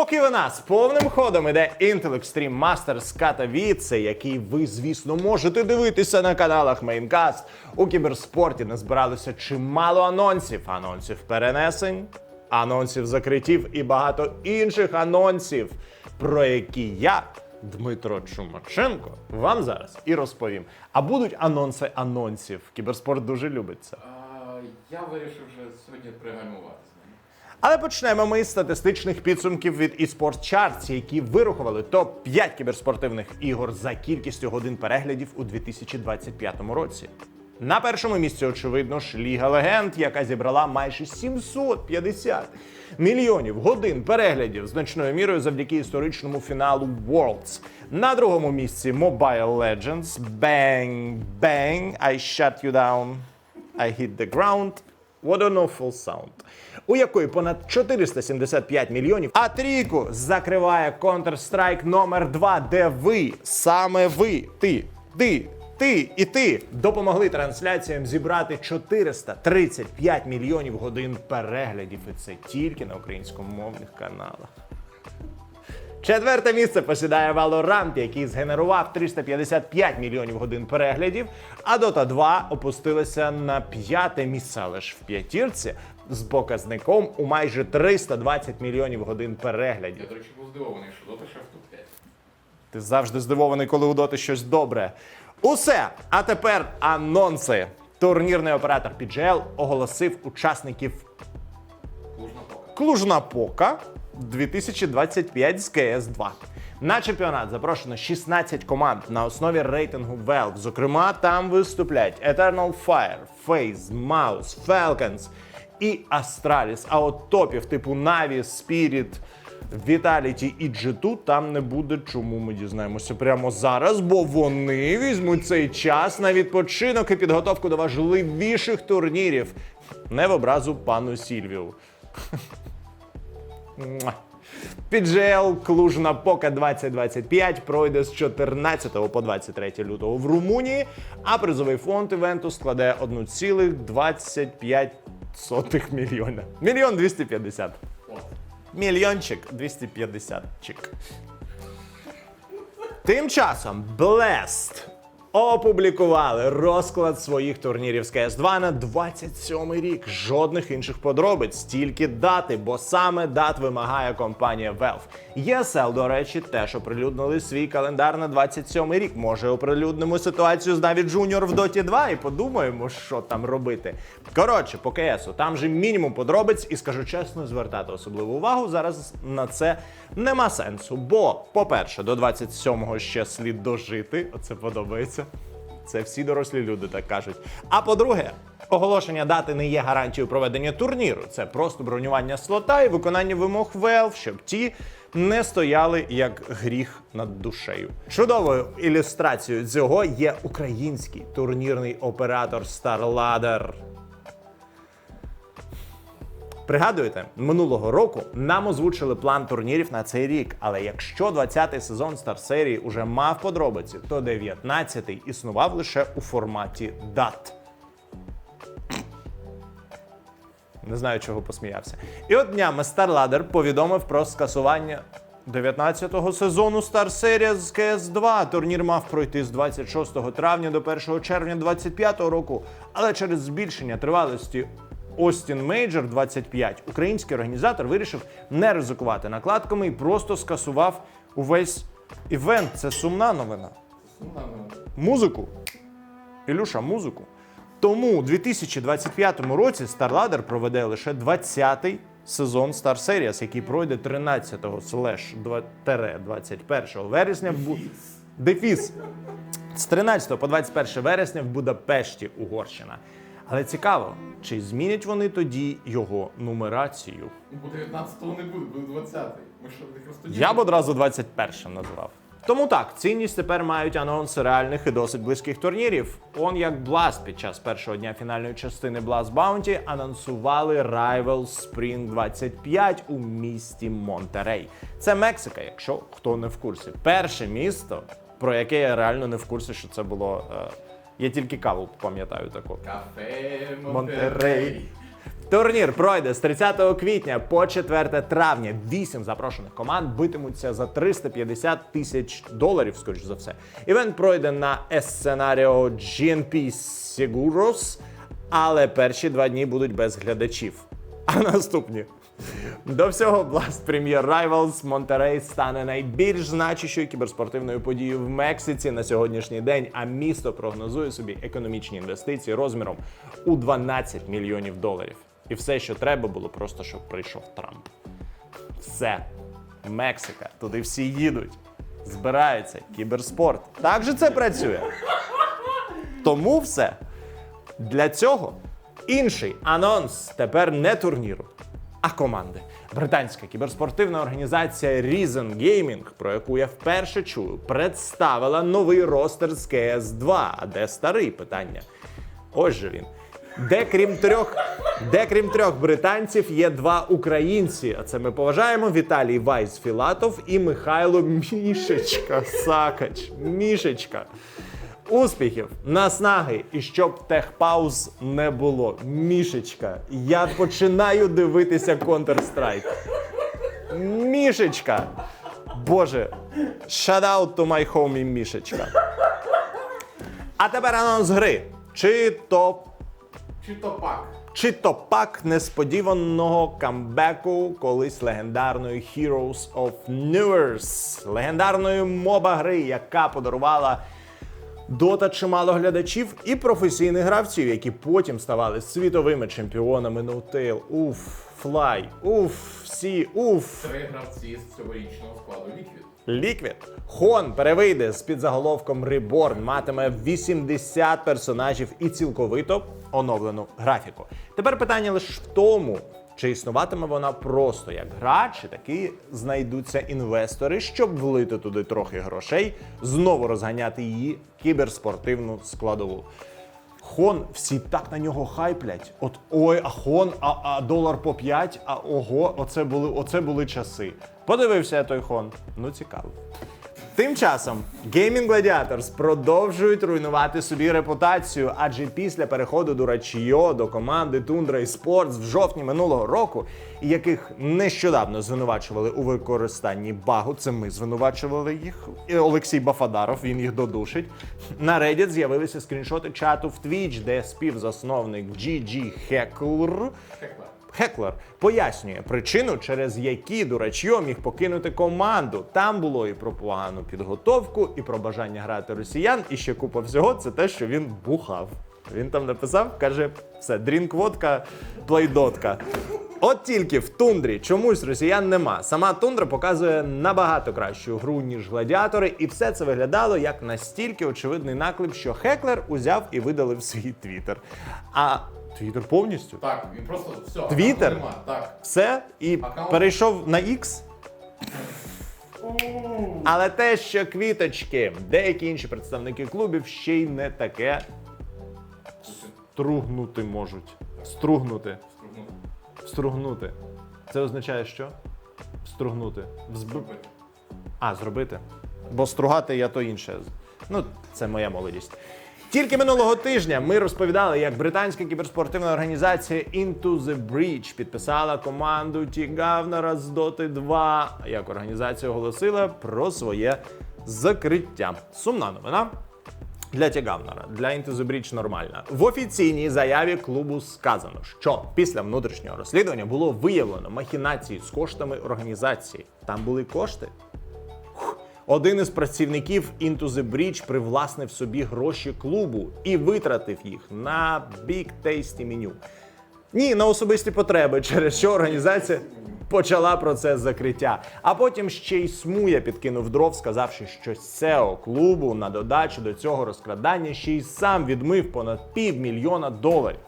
Поки у нас повним ходом іде Intel Extreme Masters Katowice, який ви, звісно, можете дивитися на каналах Maincast, у кіберспорті назбиралося чимало анонсів, анонсів перенесень, анонсів закриттів і багато інших анонсів, про які я, Дмитро Чумаченко, вам зараз і розповім. А будуть анонси анонсів. Кіберспорт дуже любить це. А, я вирішив вже сьогодні пригальмувати з ним. Але почнемо ми з статистичних підсумків від eSports Charts, які вирахували топ-5 кіберспортивних ігор за кількістю годин переглядів у 2025 році. На першому місці, очевидно ж, Ліга Легенд, яка зібрала майже 750 мільйонів годин переглядів значною мірою завдяки історичному фіналу Worlds. На другому місці Mobile Legends, Bang Bang, I shut you down, I hit the ground. What an awful sound. У якої понад 475 мільйонів. А трійку закриває Counter-Strike номер 2 де ви, саме ви, ти, ти, ти і ти допомогли трансляціям зібрати 435 мільйонів годин переглядів. І це тільки на українськомовних каналах. Четверте місце посідає Valorant, який згенерував 355 мільйонів годин переглядів, а Dota 2 опустилася на п'яте місце, але ж в п'ятірці з показником у майже 320 мільйонів годин переглядів. Я, до речі, був здивований, що дота ще в топ 5 Ти завжди здивований, коли у Доти щось добре. Усе. А тепер анонси. Турнірний оператор PGL оголосив учасників Клужна пока. Клужна-Пока 2025 з КС 2. На чемпіонат запрошено 16 команд на основі рейтингу Valve. Зокрема, там виступлять Eternal Fire, FaZe, Mouse, Falcons і Astralis. А от топів типу Na'Vi, Spirit, Vitality і G2 там не буде. Чому ми дізнаємося прямо зараз? Бо вони візьмуть цей час на відпочинок і підготовку до важливіших турнірів. Не в образу пану Сільвію. PGL Клужна Пока 2025 пройде з 14 по 23 лютого в Румунії, а призовий фонд івенту складе 1,25 мільйона. Мільйон 250. Мільйончик 250 чик. Тим часом Blast опублікували розклад своїх турнірів з CS2 на 27 рік. Жодних інших подробиць, тільки дати, бо саме дат вимагає компанія Valve. ESL, до речі, теж оприлюднили свій календар на 27 рік. Може, оприлюднимо ситуацію з Наві Junior в Dota 2 і подумаємо, що там робити. Коротше, по КСу там же мінімум подробиць, і скажу чесно, звертати особливу увагу зараз на це нема сенсу. Бо, по-перше, до 27-го ще слід дожити. Оце подобається. Це всі дорослі люди так кажуть. А по-друге, оголошення дати не є гарантією проведення турніру. Це просто бронювання слота і виконання вимог Valve, щоб ті не стояли як гріх над душею. Чудовою ілюстрацією цього є український турнірний оператор StarLadder. Пригадуєте, минулого року нам озвучили план турнірів на цей рік. Але якщо 20-й сезон Star серії уже мав подробиці, то 19-й існував лише у форматі дат. Не знаю, чого посміявся. І от днями StarLadder повідомив про скасування 19-го сезону Star Series з CS2. Турнір мав пройти з 26 травня до 1 червня 25-го року, але через збільшення тривалості Austin Major 25 український організатор вирішив не ризикувати накладками і просто скасував увесь івент. Це сумна новина Сумна новина. музику. Ілюша, музику. Тому у 2025 році StarLadder проведе лише 20-й сезон Star Series, який пройде 13 слеш 21 вересня в Бу... Дефіс. З 13 по 21 вересня в Будапешті, Угорщина. Але цікаво, чи змінять вони тоді його нумерацію? Ну, бо 19-го не буде, буде 20-й. Ми що, якраз тоді. Я б одразу 21 назвав. Тому так, цінність тепер мають анонси реальних і досить близьких турнірів. Он як Blast під час першого дня фінальної частини Blast Bounty анонсували Rival Spring 25 у місті Монтерей. Це Мексика, якщо хто не в курсі. Перше місто, про яке я реально не в курсі, що це було. Е... Я тільки каву пам'ятаю таку. Кафе Монтерей. Турнір пройде з 30 квітня по 4 травня. Вісім запрошених команд битимуться за 350 тисяч доларів, скоріш за все. Івент пройде на есценаріо GNP Seguros, але перші два дні будуть без глядачів. А наступні. До всього Blast Premier Rivals Монтерей стане найбільш значущою кіберспортивною подією в Мексиці на сьогоднішній день. А місто прогнозує собі економічні інвестиції розміром у 12 мільйонів доларів. І все, що треба було, просто щоб прийшов Трамп. Все. Мексика. Туди всі їдуть. Збираються. Кіберспорт. Так же це працює. Тому все. Для цього інший анонс тепер не турніру, а команди. Британська кіберспортивна організація Reason Gaming, про яку я вперше чую, представила новий ростер з cs 2 А де старий питання? Ось же він. Де крім трьох, де крім трьох британців є два українці. А це ми поважаємо Віталій Вайс Філатов і Михайло Мішечка Сакач. Мішечка. Успіхів, наснаги і щоб техпауз не було. Мішечка, я починаю дивитися Counter-Strike. Мішечка. Боже, shout out to my homie Мішечка. А тепер анонс гри. Чи то Чи то пак? чи то пак несподіваного камбеку колись легендарної Heroes of Newers, легендарної моба гри, яка подарувала Дота чимало глядачів і професійних гравців, які потім ставали світовими чемпіонами No-Tail. Уф, Fly, уф, всі, уф. Три гравці з цьогорічного складу Liquid. Ліквід. Хон перевийде з під заголовком Reborn, матиме 80 персонажів і цілковито оновлену графіку. Тепер питання лише в тому, чи існуватиме вона просто як гра, чи таки знайдуться інвестори, щоб влити туди трохи грошей, знову розганяти її кіберспортивну складову. Хон, всі так на нього хайплять. От ой, а хон, а, а долар по 5, а ого, оце були, оце були часи. Подивився я той хон. Ну цікаво. Тим часом Gaming Gladiators продовжують руйнувати собі репутацію, адже після переходу до Дурачіо до команди Tundra Esports в жовтні минулого року, яких нещодавно звинувачували у використанні багу, це ми звинувачували їх. Олексій Бафадаров, він їх додушить. На Reddit з'явилися скріншоти чату в Twitch, де співзасновник GG Heckler. Хеклер пояснює причину, через які дурачьо міг покинути команду. Там було і про погану підготовку, і про бажання грати росіян, і ще купа всього. Це те, що він бухав. Він там написав, каже: все, дрінк водка, плейдотка. От тільки в тундрі чомусь росіян нема. Сама тундра показує набагато кращу гру, ніж гладіатори, і все це виглядало як настільки очевидний наклеп, що Хеклер узяв і видалив свій твіттер. А твіттер повністю? Так, він просто все. Твіттер? нема. Так. все і Аккаунт? перейшов на X. Але те, що квіточки, деякі інші представники клубів ще й не таке стругнути можуть. Стругнути. Стругнути. Стругнути. Це означає що? Стругнути. Взб... А, зробити. Бо стругати я то інше. Ну, це моя молодість. Тільки минулого тижня ми розповідали, як британська кіберспортивна організація Into the Breach підписала команду Тігавнера з Доти 2, як організація оголосила про своє закриття. Сумна новина. Для Тігавнера, для Breach нормальна. В офіційній заяві клубу сказано, що після внутрішнього розслідування було виявлено махінації з коштами організації. Там були кошти. Один із працівників Into the Breach привласнив собі гроші клубу і витратив їх на Big Tasty меню. Ні, на особисті потреби, через що організація почала процес закриття. А потім ще й Смуя підкинув дров, сказавши, що SEO клубу на додачу до цього розкрадання ще й сам відмив понад півмільйона доларів.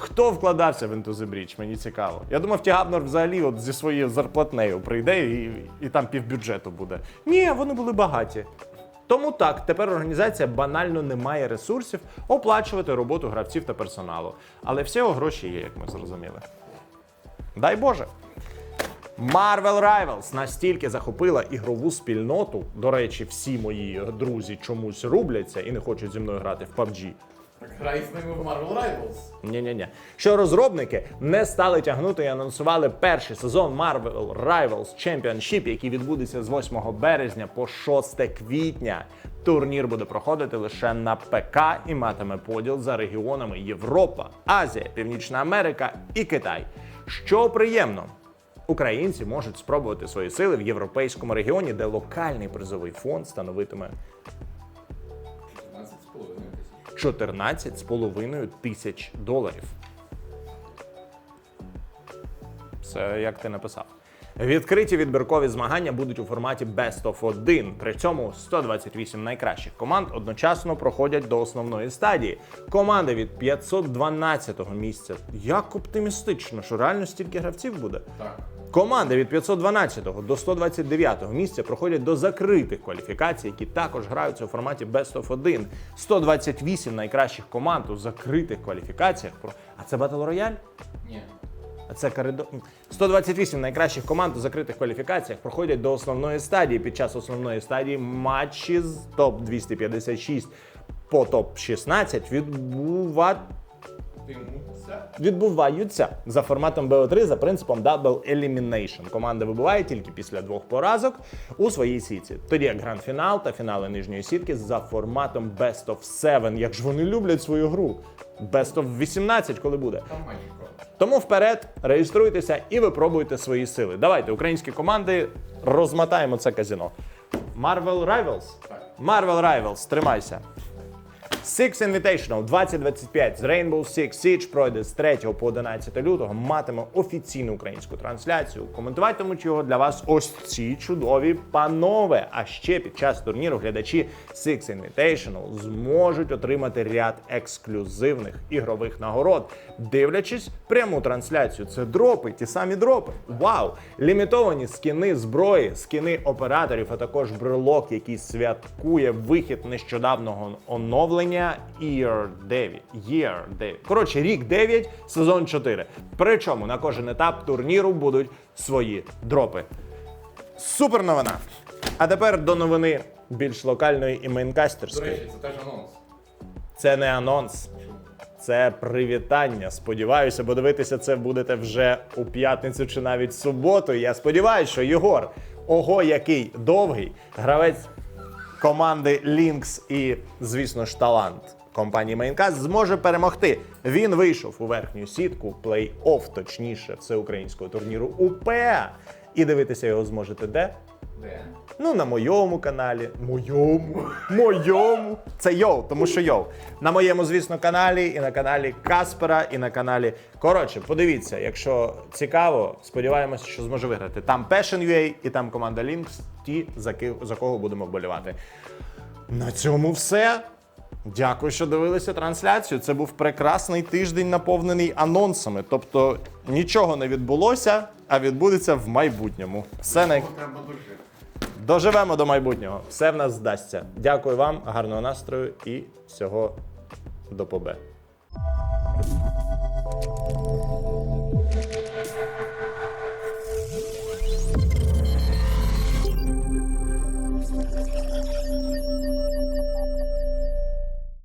Хто вкладався в Breach? Мені цікаво. Я думав, Тягабнер взагалі от зі своєю зарплатнею прийде і, і там півбюджету буде. Ні, вони були багаті. Тому так, тепер організація банально не має ресурсів оплачувати роботу гравців та персоналу. Але всього гроші є, як ми зрозуміли. Дай Боже. Marvel Rivals настільки захопила ігрову спільноту. До речі, всі мої друзі чомусь рубляться і не хочуть зі мною грати в PUBG. Так грай з ними в Marvel Rivals. Ні-ні-ні. Що розробники не стали тягнути і анонсували перший сезон Marvel Rivals Championship, який відбудеться з 8 березня по 6 квітня. Турнір буде проходити лише на ПК і матиме поділ за регіонами Європа, Азія, Північна Америка і Китай. Що приємно, українці можуть спробувати свої сили в європейському регіоні, де локальний призовий фонд становитиме 14,5 тисяч. 14,5 тисяч доларів. Це як ти написав. Відкриті відбіркові змагання будуть у форматі Best of 1. При цьому 128 найкращих команд одночасно проходять до основної стадії. Команди від 512-го місця. Як оптимістично, що реально стільки гравців буде? Так. Команди від 512 до 129 місця проходять до закритих кваліфікацій, які також граються у форматі Best of 1. 128 найкращих команд у закритих кваліфікаціях. А це Battle Royale? Ні. А це коридор. 128 найкращих команд у закритих кваліфікаціях проходять до основної стадії. Під час основної стадії матчі з топ 256 по топ 16 відбувати Відбуваються за форматом BO3 за принципом Double Elimination. Команда вибуває тільки після двох поразок у своїй сітці. Тоді як гранд-фінал та фінали нижньої сітки за форматом Best of 7. Як ж вони люблять свою гру. Best of 18, коли буде. Тому вперед, реєструйтеся і випробуйте свої сили. Давайте, українські команди, розмотаємо це казіно. Marvel Rivals? Marvel Rivals, тримайся. Six Invitational 2025 з Rainbow Six Siege пройде з 3 по 11 лютого. Матиме офіційну українську трансляцію. Коментуватимуть його для вас ось ці чудові панове. А ще під час турніру глядачі Six Invitational зможуть отримати ряд ексклюзивних ігрових нагород, дивлячись пряму трансляцію. Це дропи, ті самі дропи. Вау! Лімітовані скіни зброї, скіни операторів, а також брелок, який святкує вихід нещодавного оновлення Year 9. Year 9. Коротше, рік 9, сезон 4. Причому на кожен етап турніру будуть свої дропи. Супер новина! А тепер до новини більш локальної і До речі, це теж анонс. Це не анонс. Це привітання. Сподіваюся, бо дивитися це будете вже у п'ятницю чи навіть суботу. Я сподіваюся, що Єгор, ого, який довгий гравець команди Lynx і, звісно ж, талант компанії Майнкас зможе перемогти. Він вийшов у верхню сітку плей-офф, точніше, всеукраїнського турніру УПА. І дивитися його зможете де? Де? Ну, на моєму каналі. Моєму. Моєму. Це йоу, тому що йоу. На моєму, звісно, каналі, і на каналі Каспера, і на каналі. Коротше, подивіться, якщо цікаво, сподіваємося, що зможе виграти. Там Passion.ua і там команда Lynx, ті, за кого будемо вболівати. На цьому все. Дякую, що дивилися трансляцію. Це був прекрасний тиждень, наповнений анонсами. Тобто нічого не відбулося, а відбудеться в майбутньому. Все най... Треба дожити. Доживемо до майбутнього. Все в нас здасться. Дякую вам, гарного настрою і всього до побе.